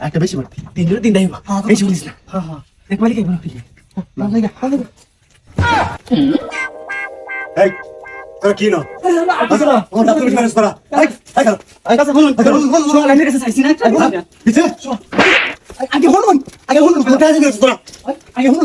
একটা বেশি মারতি তিন জনে তিনটাই হইবো। হ্যাঁ, বেশি বলিস না। হ্যাঁ হ্যাঁ। দেখবালি কে বলি না। লাগা লাগা এই তোরা কি না? আচ্ছা খারাপ আচ্ছা না? পিছে আগে বলুন আগে করা আগে বলুন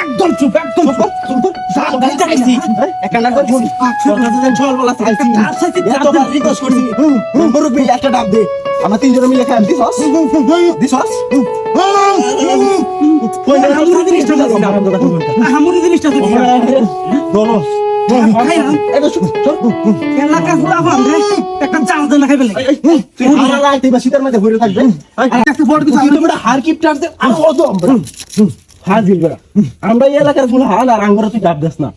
একদম চুপ একদম চুপ। একটা আচ্ছা করছি। মুরব্বি একটা ডাব দে। আমরা তিনজনে মিলে খাই। না হামুরি জিনিসটা একটা চাল দেন খাই ফেলে তুই হারা রাইতে বা শীতের মধ্যে ঘুরে থাকবে। একটা বড় কিছু তোমরা হার কিপ টানতে আর কত আমরা। হার দিল বেড়া। আমরা এই এলাকার ফুল হাল আর আঙ্গুরা তুই ডাব দেস না।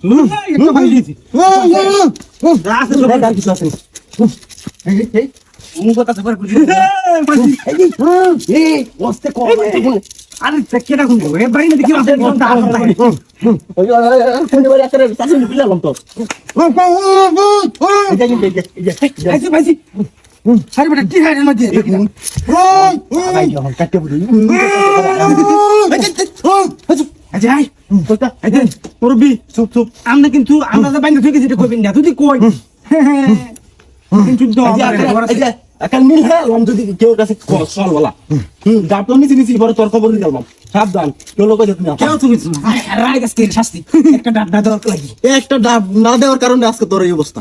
কিছু কম। আরে কেটা কোন এ না দেখি আছে? কোন দাম লাগে ওই ফোন করে একটা চাচি নিলাম তো। এই যে এই যে এই যে আইছি ভাইছি সারি বেটা কি হাইরের মধ্যে? ভাই যখন কাটতে বলি। আচ্ছা আই আইতে মুরব্বি চুপ চুপ। আমরা কিন্তু আমরা যে বাইন্দা থেকে যেটা কইবেন না তুই কই। কিন্তু তো এই যে একটা মিল হ্যাঁ লম যদি কেউ কাছে সল বলা। হুম। তো নিচে নিচে বড় তোর খবর দিলাম সাবধান কেউ লোক তুমি কেউ তুমি রায় গাছ কে শাস্তি? একটা ডাব না দেওয়ার লাগি। একটা ডাব না দেওয়ার কারণে আজকে তোর এই অবস্থা।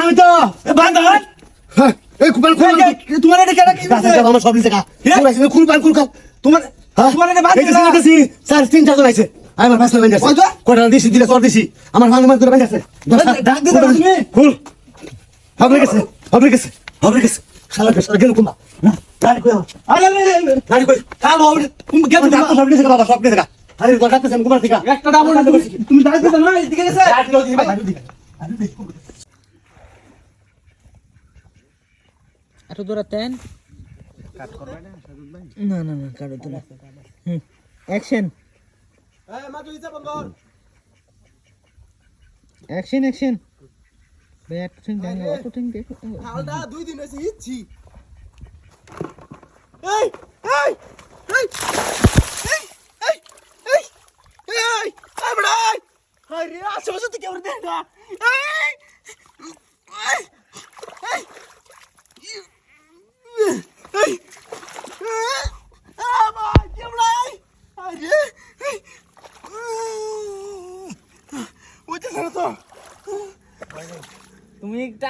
আমি তো কুপাল তোমার সব পাল কুল কাল তোমার হ্যাঁ? স্যার তিন চারজন আইছে আমার মাছ লাগাই আছে। কোটা দিছি দিলে সর দিছি। আমার ভাঙা মাছ করে বাইছে ডাক তুমি? কুল হবে গেছে হবে গেছে হবে গেছে। শালা কে গেল কুমা না। গাড়ি কই আরে আরে কই? কালো হবে। তুমি কেমন কেমন সব নিচে বাবা সব নিচে আরে গোটা কাছে কুমার থেকে একটা ডাব তুমি ডাক দিতে না এদিকে গেছে। এত দূরে তেন? না। না না না কাটো তো না। অ্যাকশন অ্যাকশন অ্যাকশন ভাই এত ঠিক দেখো অত ঠিক দেখো দুই দিন হয়েছে ইচ্ছি। আশেপাশে তো কেউ দেয় না।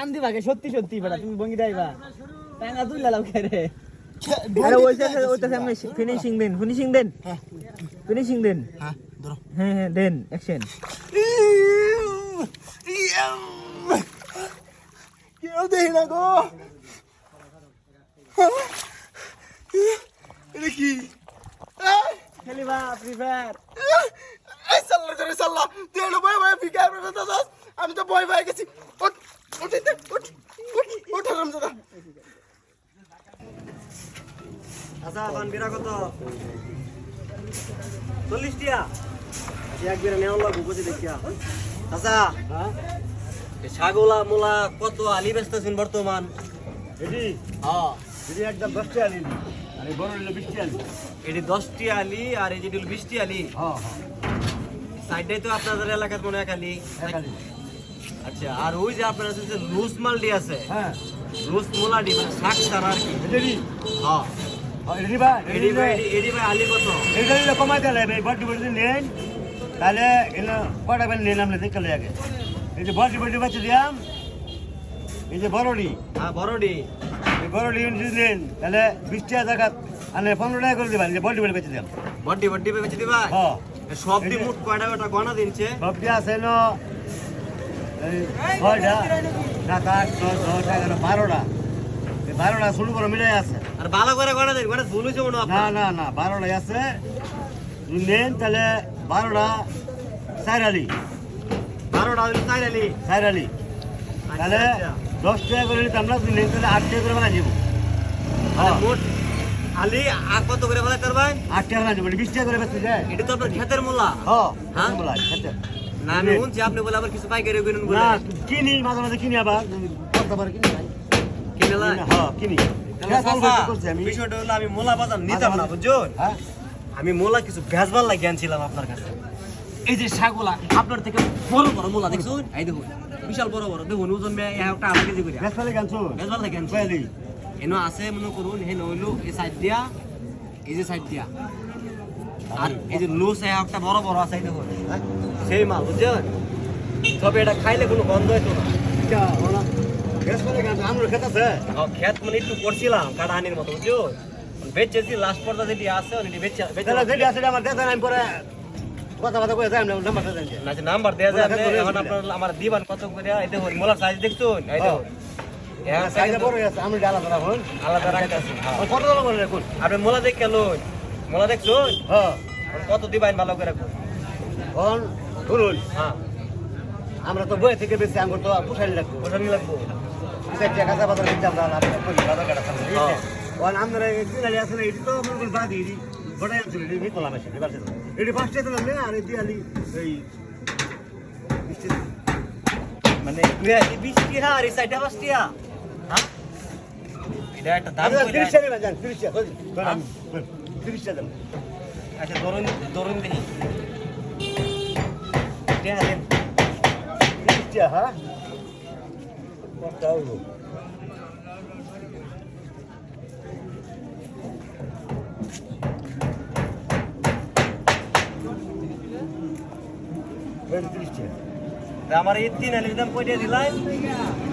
টান দিবা কে? সত্যি সত্যি বেটা তুমি বঙ্গি দাইবা টাঙ্গা তুই লালাও কে রে? আরে ওইটা ওইটা আমি ফিনিশিং দেন ফিনিশিং দেন। ফিনিশিং দেন। হ্যাঁ ধরো। হ্যাঁ হ্যাঁ দেন অ্যাকশন কেউ দেয় না গো। এটা কি? খেলিবা ফ্রি ফায়ার এই সাল্লা করে সাল্লা তুই ভয় ভয় ফিকার করে আমি তো ভয় ভয় গেছি। আচ্ছা পান বিরা কত চল্লিশ টিয়া। এক বিরা নেওয়া লাগবো বুঝে দেখিয়া আচ্ছা এই ছাগলা মোলা কত আলি বেচতেছেন বর্তমান? এডি হ্যাঁ এডি একদম দশটি আলি। আরে বড় হইল বিশটি আলি। এটি দশটি আলি আর এই যেটি হলো বিশটি আলি। হ্যাঁ হ্যাঁ। সাইডটাই তো আপনাদের এলাকার মনে এক আলি এক আলি আচ্ছা আর ওই যে আপনার আছে যে লুজ মালটি আছে? হ্যাঁ। লুজ মোলাডি মানে শাক ছাড়া আর কি। এডি হ্যাঁ। এডি ভাই এডি ভাই এডি- এডি ভাই আলি কত? এটা কমাই দিলে ভাই বডি বডি নেন তাহলে এলো কটা বেল নিলাম এই যে বডি বডি বাচ্চা দিয়াম এই যে বড়ডি হ্যাঁ বড়ডি এই বড়ডি দিলেন তাহলে বিশ টাকা জায়গা মানে পনেরো টাকা করে দিবেন যে বডি বডি বেঁচে বড্ডি বড্ডি বেচে দিবা? হ্যাঁ। সব দি মোট কয়টা ওটা গণা দিনছে? সবজি আছে ন ছয়টা সাত আট দশ দশ এগারো বারোটা। বারোটা শুরু করে মিলাই আছে। আর ভালো করে গণা দিন গণা ভুল হয়েছে না। না না বারোটাই আছে। নেন তাহলে বারোটা আলি বারোটা নালি চার আলি তাহলে আচ্ছা। দশ টাকা করে নিতাম না নেন তাহলে আট টাকা করে বানা যাব হ্যাঁ। আলি আর কত করে বলে তোর ভাই? আট টাকা বানা যাব বিশ টাকা করে যায়। এটা তো আপনার খেতের মূলা। হ্যাঁ হ্যাঁ? না আমি শুনছি আপনি বলে আবার কিছু পাইকারি কিনুন বলে না কিনি মাঝে মাঝে কিনি আবার। কিনি ভাই কিনে। লাই হ্যাঁ কিনি আমি। বিষয়টা হলো আমি মোলা বাজার নিতাম না বুঝছেন হ্যাঁ। আমি মোলা কিছু ভেজবার লাগে আনছিলাম আপনার কাছে। এই যে শাকগুলা আপনার থেকে বড় বড় মোলা দেখছুন এই দেখুন বিশাল বড় বড়। দেখুন ওজন মেয়ে একটা আধা কেজি করে। ভেজবার লাগে আনছি? কয়ালি এনো আছে মনে করুন হেন হইল এই সাইড দিয়া এই যে সাইড দিয়া। আর এই যে লুস একটা বড় বড় আছে দেখুন। সেই মাল বুঝছেন? তবে এটা খাইলে কোনো গন্ধ হইতো না। বেশ ফেলে গানছো আমরা খেতে আছে ও, খেত মানে একটু করছিলাম কাটাহানির মতো বুঝছ? বেচেছি লাস্ট পর্দা যেটি আছে ওটি বেচে তাহলে যেটা আছে আমার দেখেন আমি পরে কথা কথা কয়ে যাই নাম্বারটা দেন। না যে নাম্বার দেয়া যায় ওরা আপনি, এখন। আপনার আমার দিবান কত করে এই দেখুন মোলার সাইজ দেখছুন? এই দেখুন। মোলা দেখ মোলা দেখছুন? হ্যাঁ। কত দিবাইন ভালো করে শুনুন হ্যাঁ। আমরা তো বই থেকে বেশি আঙ্গুর তো পুষালি রাখব ওখানে লাগবো। চারটে কাঁচা বাজার কিনতে আমরা আমরা করি বাজার কাটা সামনে হ্যাঁ। এটি তো করুন এটি গোটাই আসলে এটি মিতলাম এসে এবার এটি ফার্স্টে দিলাম না আর এটি আলি এই মানে বৃষ্টি আর এই সাইডে বাসটিয়া হ্যাঁ? এটা একটা দাম তিরিশ টাকা যান তিরিশ টাকা ধরুন, ধরুন, ধরুন, তিরিশ টাকা আচ্ছা ধরুন ধরুন দেখি। টেহা দেন তিরিশ টাকা হ্যাঁ একটা হইব। এই তিরিশ টাকা তা আমার এই তিন আলির দাম কয়টা দিলাই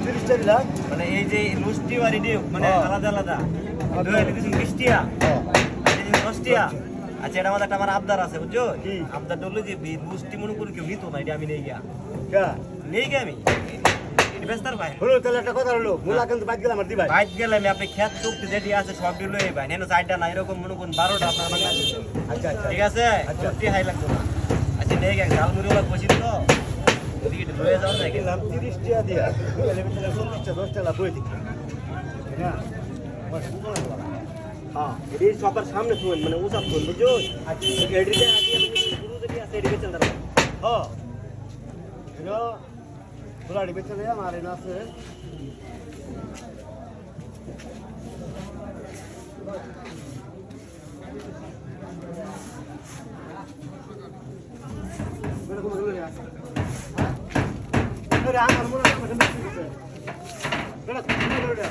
তিরিশ টাকা দিলাম মানে এই যে লুষ্টি বাড়ি ডিউ মানে হ্যাঁ। আলাদা দুই আচ্ছা এটা আমাদের একটা আমার আবদার আছে বুঝছ? কি? আবদার হলো যে লুষ্টি মনে করি কেউ নিত না এটা আমি নেই গিয়া। নেই গিয়া আমি। এটা ভাই। হলো তাহলে একটা কথা হলো মুলা কিন্তু বাদ গেলাম আর বাইক গেলে আপনি খেত চুক্তি যেটি আছে সব দিল এই ভাই নেন চারটা এরকম মনে করুন বারোটা আপনার ঠিক আছে? আচ্ছা। নেই গিয়া ঝালমুড়ি ওলা বসি তো যদি রয়ে যাও না গেলাম তিরিশ টাকা দিয়া। এলে ভিতরে চল্লিশ টাকা দশ টাকা বই দিচ্ছি না বাস? হ্যাঁ এটি সবার সামনে শুনুন মানে উচাপ শুনুন বুঝছ আচ্ছা এটিতে আগে শুরু যেটি আছে এটি বেচেন তারা হ্যাঁ এটা ফুলাড়ি বেচে দেয় আমার এনে আছে এটা আমার মনে হয় আমাকে মিষ্টি দিছে। এটা তুমি বলো এটা।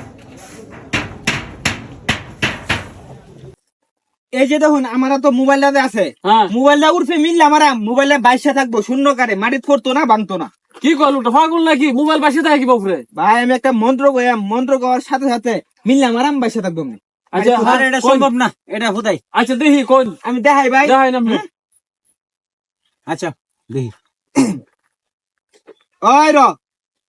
এই যে দেখুন আমার তো মোবাইলটাতে আছে হ্যাঁ। মোবাইলটা উঠবে মিললে আমার মোবাইলটা বাইশে থাকব শূন্য কারে মাটিত পড়তো না বানতো না। কি করল পাগল নাকি? মোবাইল বাসে থাকে বাপরে? ভাই আমি একটা মন্ত্র কইয়াম মন্ত্র করার সাথে সাথে মিললে আমার আমি বাইশে থাকব আমি। আচ্ছা হ্যাঁ, এটা সম্ভব না এটা হুদাই। আচ্ছা দেখি কোন আমি দেখাই ভাই। দেখাই না আচ্ছা দেখি। ওই র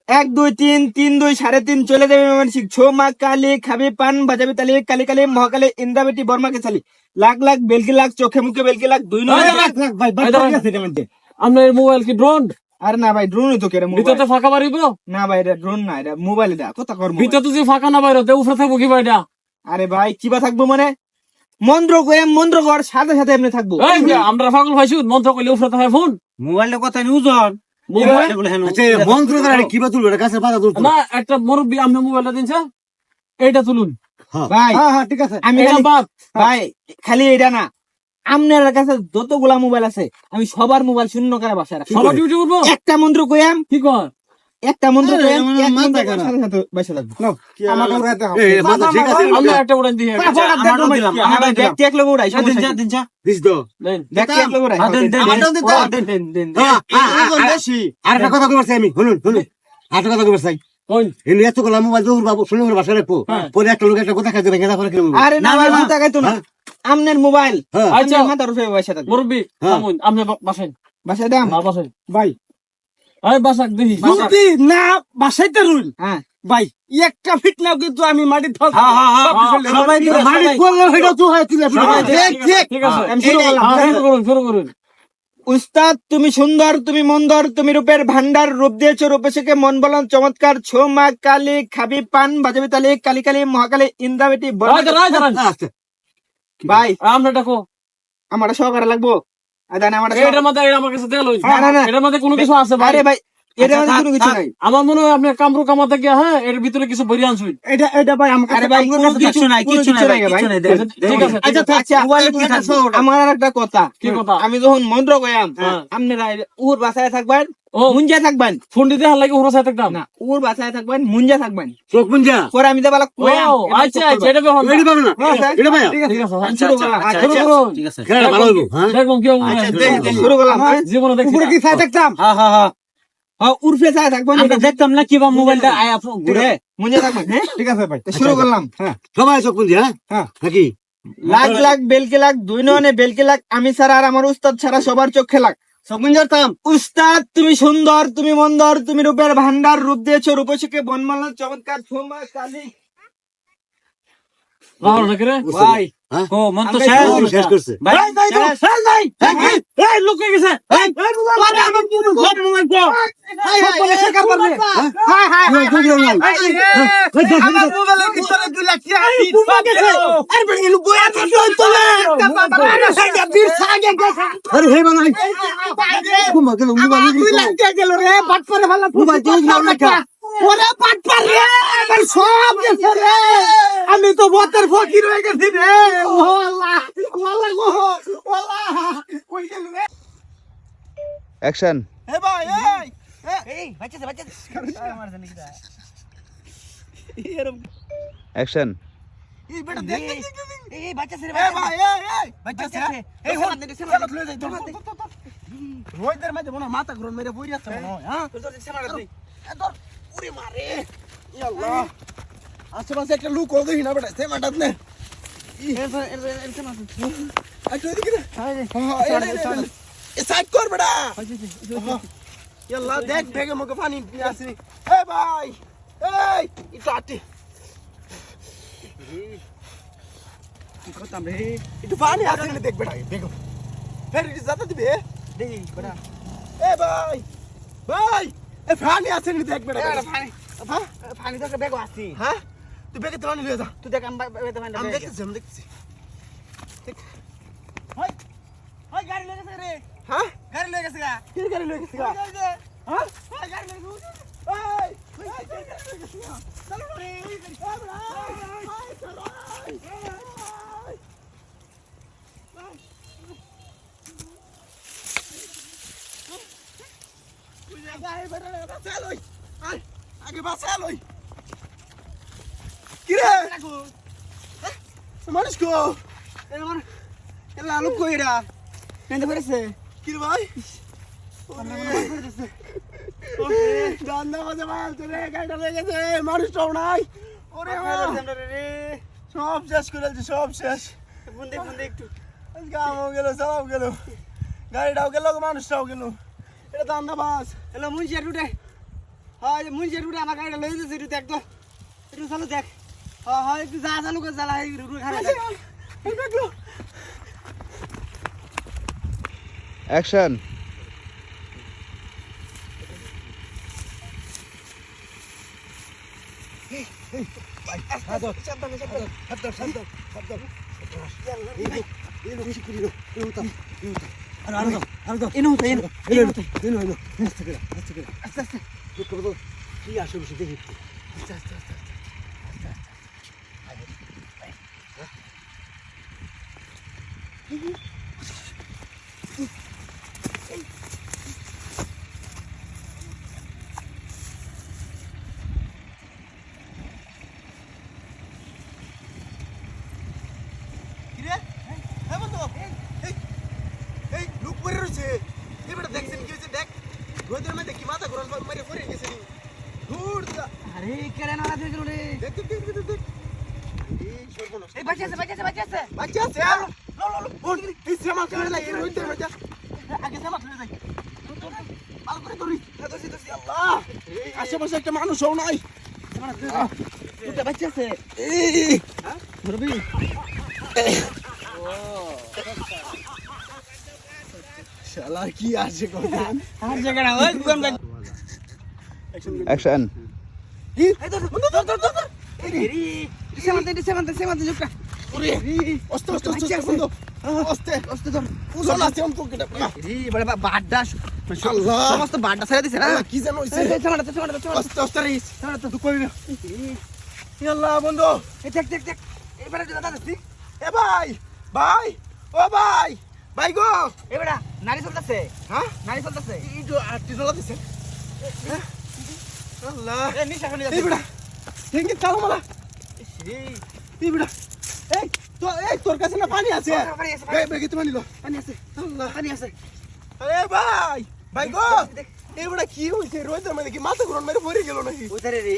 এক দুই তিন তিন দুই সাড়ে তিন চলে যাবে মানসিক ছো মা কালী খাবি পান বাজাবি তালি কালি কালি মহাকালী ইন্দ্রাবেটি বর্মাকে চালি লাখ লাখ বেলকি লাখ চোখে মুখে বেলকি লাখ দুই। আপনার মোবাইল কি ড্রোন আরে না ভাই ড্রোন তো কেরে মোবাইল ভিতরে ফাঁকা বাড়িব? না ভাই এটা ড্রোন না এটা মোবাইল এটা কথা কর। মোবাইল। ভিতরে যদি ফাঁকা না বাইরে উপরে থাকব কি ভাই এটা? আরে ভাই কিবা থাকব মানে? মন্ত্র কইয়াম মন্ত্র কর সাথে সাথে এমনি থাকব। আমরা পাগল পাইছি মন্ত্র করলে উপরে থাকে ফোন মোবাইলটা কথা নিউজন গুলা না একটা মুরব্বী আপনি মোবাইলটা দিনছে এইটা তুলুন। ভাই হ্যাঁ হ্যাঁ ঠিক আছে। আমি ভাই খালি এটা না। আপনার কাছে যতগুলা মোবাইল আছে আমি সবার মোবাইল শূন্য করে বাসায় রাখি সবার ডিউটি করব? একটা মন্ত্র কইয়াম কি কর? একটা মন্ত্র হ্যাঁ। আরেকটা কথা আমি শুনুন শুনুন আরেকটা কথা এত গলা মোবাইল দৌড় বাবু শুনে ওর বাসা রাখব পরে একটা লোক একটা কথা খাইতে আরে না ভাই আমনের মোবাইল হ্যাঁ। আচ্ছা মাথার উপরে বসে থাকবে মুরব্বী হ্যাঁ। দাম ভাই আরে বাসাক দেখি। মুরব্বি, না বাসাইতে রুল হ্যাঁ। ভাই একটা ফিট নাও কিন্তু আমি মাটির সবাই। তো হয়। ঠিক, আছে শুরু করুন শুরু করুন। উস্তাদ তুমি সুন্দর তুমি মন্দর তুমি রূপের ভান্ডার রূপ দিয়েছ রূপসীকে মন বলন চমৎকার ছো মা কালী খাবি পান বাজাবি তালি কালী কালী মহাকালী ইন্দ্রাবেটি আচ্ছা। ভাই আমরা ডাকো আমার সহকারে লাগবো। আমার মনে হয় আপনি কামরু কামাতে গিয়া হ্যাঁ এর ভিতরে কিছু বই এটা এটা ভাই আমার ভাই কোনো কিছু নাই কিছু নাই ঠিক আছে আচ্ছা আচ্ছা আমার আর একটা কথা কি কথা? আমি যখন মন্ত্র কইয়াম হ্যাঁ। আপনারা উর বাসায় থাকবেন ও। মুঞ্জা থাকবেন। ফোন দিতে হার লাগে ওরা সাথে থাকতাম। না উর বাসায় থাকবেন মুঞ্জা থাকবেন। চোখ মুঞ্জা। পরে আমি দেবালা কইয়াম আচ্ছা আচ্ছা এটা বেহন। এটা পাবো না। এটা ভাইয়া ঠিক আছে ঠিক আছে আমি শুরু করলাম আচ্ছা, শুরু করুন খেলাটা ভালো হইব হ্যাঁ? দেখুন কি হবে শুরু করলাম হ্যাঁ? জীবনে কি থাকতাম হ্যাঁ হ্যাঁ হ্যাঁ। হ্যাঁ উর্ফে ছায়া থাকবেন দেখতাম না কিবা মোবাইলটা আয়া ঘুরে। মুঞ্জা থাকবেন হ্যাঁ? ঠিক আছে ভাই। শুরু করলাম হ্যাঁ। সবাই চোখ মুঞ্জা হ্যাঁ। নাকি? লাখ লাখ বেলকে লাখ দুই নয়নে বেলকে লাখ আমি ছাড়া আর আমার উস্তাদ ছাড়া সবার চোখে লাখ। সকুঞ্জারতাম উস্তাদ তুমি সুন্দর তুমি মন্দর তুমি রূপের ভান্ডার রূপ দিয়েছ রূপসীকে বনমালা চমৎকার ছোমা কালী। ভাই ও মন তো শেষ করছে, হয়ে গেল রে বাট করে ভালো ওরে রে সব গেছে রে আমি তো বতের ফকির হয়ে গেছি রে। ও আল্লাহ ও গো ও কই গেল রে? অ্যাকশন হে ভাই এই এই বাচ্চাছে বাচ্চাছে আমার জানি কিটা। অ্যাকশন এই বেটা দেখ দেখ এই এই রে ভাই এই এই বাচ্চাছে এই হল দে সে চলো তুই যাই চলো রোহিতের মাঝে মনে মাথা ঘুরন মেরে বই যাচ্ছে হ্যাঁ তোর দে উড়ে মারে। আল্লাহ। আশেপাশে একটা লুক হয়ে দেখি না বেটা সে মাটাত নে। হ্যাঁ বেটা। ইয়াল্লা দেখ বেগে মুখে পানি আসি। এ ভাই এই একটু আটি কি করতাম রে? একটু পানি আসি না দেখ বেটা বেগো ফের যাতে দিবে? দেখি বেটা। এ ভাই ভাই। এ পানি আসি না দেখ বেটা পানি হ্যাঁ পানি তো বেগ আসছি হ্যাঁ তুই বেগে তোলা নিয়ে যা। তুই দেখ আমি বেতে পানি আমি দেখতেছি আমি দেখতেছি। ওই ওই গাড়ি লয়ে গেছে রে। হ্যাঁ গাড়ি লয়ে গেছে গা। কি গাড়ি লয়ে গেছিস গা? হ্যাঁ ওই গাড়ি লয়ে গেছে। এই, এই, গাড়ি লয়ে গেছিস গা? চলো রে, এই গাড়ি, এই, এই, চলো, এই, এই, এই। তুই যা, যা, এই বেটা, বাঁচা লই। আয়, আগে বাঁচা লই। কি রে? হ্যাঁ? মানুষ কো? আমার এলা লোক কইরা নেন্দে পড়েছে কি রে ভাই? মানুষটাও নাই। ওরে সব শেষ করে সব শেষ। বুন্দে বুন্দে একটু। গামও গেল সব গেল। গাড়িটাও গেল মানুষটাও গেল। এটা দান্দা বাস এলা মুঞ্জিয়া টুটে হয় মুঞ্জিয়া টুটে আমার গাড়িটা লয়ে যাচ্ছে দেখ তো একটু চালু দেখ হ্যাঁ হয় একটু যা চালু করে এই রুড়ে খারাপ অ্যাকশন এনো হতো এনো এনো হতো কি আসে বসে দেখি। কি রে হ্যাঁ বন্ধু এই এই লুক পরে রয়েছে এই বেটা দেখছেন কি হয়েছে দেখ রোদের মধ্যে কি মাথা ঘোরান মারে পড়ে গেছে দূর যা আরে কেড়ে না দিয়ে গেল রে দেখ দেখ দেখ দেখ, দেখ এই সর্বনাশ এই বাচ্চা আছে বাচ্চা আছে বাচ্চা আছে বাচ্চা আছে লো লো লো ওঠ, এই শ্যামা করে লাগে এই রইতে বাচ্চা আগে শ্যামা করে যায় ভালো করে ধরি ধরছি ধরছি আল্লাহ আশেপাশে একটা মানুষও নাই। বাচ্চা আছে। এই। ধরবি? শালা কি আছে কথা আর জায়গা না ওই গুগন ভাই অ্যাকশন এই ধর ধর ধর ধর ধর এই রে। সেমান্তে সেমান্তে সেমান্তে জুকা ওরে অস্তে অস্তে অস্তে বন্ধু। অস্তে অস্তে ধর চল আছে অন্ত কেটে রে বড় বাড্ডা আল্লাহ। সমস্ত বাড্ডা ছেড়ে দিছে না? কি জানো হইছে। সেমান্তে অস্তে অস্তে রিস তুই কই না। আল্লাহ বন্ধু। এই দেখ দেখ দেখ। এবারে দাদা দেখছি এ ভাই ভাই ও ভাই ভাই গো। এবারে নারী চলতেছে। হ্যাঁ? নারী চলতেছে। এই তো আটটি ডলা দিছে হ্যাঁ? আল্লাহ। এই নিশা খালি থ্যাংক ইউ চালো মালা এই বেটা এই তো এই তোর কাছে না পানি আছে? এই বেগে তুমি নিলো। পানি আছে আল্লাহ পানি আছে। আরে ভাই ভাই গো! এই বেটা কি হইছে? মধ্যে কি মাথা ঘুরন মেরে পড়ে গেল নাকি? ওই ধারে রে।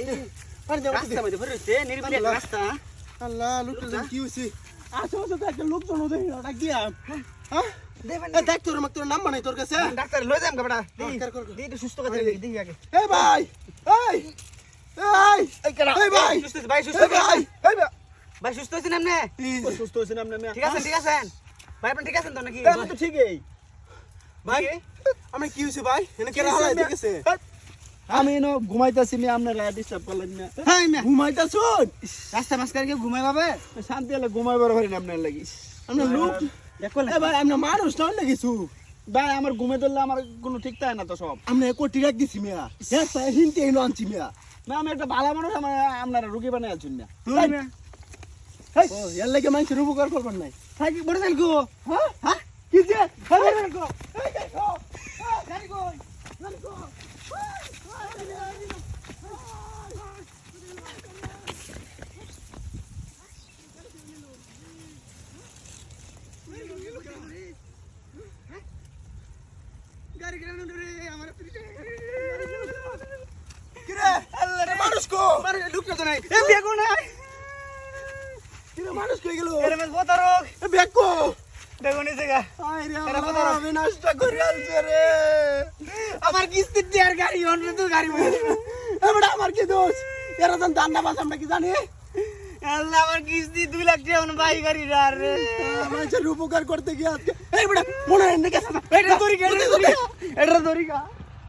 পানি দাও রাস্তা মধ্যে রয়েছে নির্মাণ আল্লাহ। রাস্তা। আল্লাহ লোকটা কি হইছে? আশেপাশে তো একটা লোকজন ওদের ওটা কি হ্যাঁ? দেখ তোর তোর নাম বানাই তোর কাছে? ডাক্তার লই যাম হ্যাঁ, কর। দি সুস্থ কথা দেখি আগে। এই ভাই এই এই এই ভাই। সুস্থ ভাই সুস্থ। ভাই এই ভাই। ভাই সুস্থ হইছেন আপনি? সুস্থ হইছে না আমি ঠিক আছে ঠিক আছে ভাই আপনি ঠিক আছেন তো নাকি? আমি তো ঠিকই। ভাই আমি কি হইছে ভাই? এনে কেরা হালাই দেখেছে? আমি ন ঘুমাইতাছি মি আপনার ডিস্টার্ব করলেন না হ্যাঁ মে ঘুমাইতাছুন? রাস্তা মাঝখানে কেউ ঘুমাই পাবে? শান্তি হলে ঘুমাইবার পারি না আপনার লাগি। আমরা লোক এ ভাই আমরা মানুষ না লাগিছু ভাই আমার ঘুমে ধরলে আমার কোনো ঠিক থাকে না তো সব। আমরা কোটি রাখ দিছি মিয়া। হ্যাঁ হিনতে এলো আনছি মিয়া। না আমি একটা ভালো মানুষ আমার আপনারা রুগী বানাই আছেন না এর লাগে মানুষের উপকার করবার নাই। থাকি বড় যান গো। হ্যাঁ? কি মানুষ কো? ঢুকতে তো নাই। এ বেগো নাই মানুষ কই গেল। এর মধ্যে বতারক এ ব্যাগ কো বেগো নিছে গা আই রে এরা আল্লাহ কোথায়? আমি নষ্ট করে আনছে রে। আমার কিস্তির দেয়ার গাড়ি অন্য তো গাড়ি এবারে আমার কি দোষ? এরা তো দান্ডা বাস আমরা কি জানি? আল্লাহ আমার কিস্তি দুই লাখ টাকা আমার বাই গাড়ি আর রে। মানুষের উপকার করতে গিয়ে আজকে এই বেটা মনে হয় এনে গেছে এটা গা এটা গা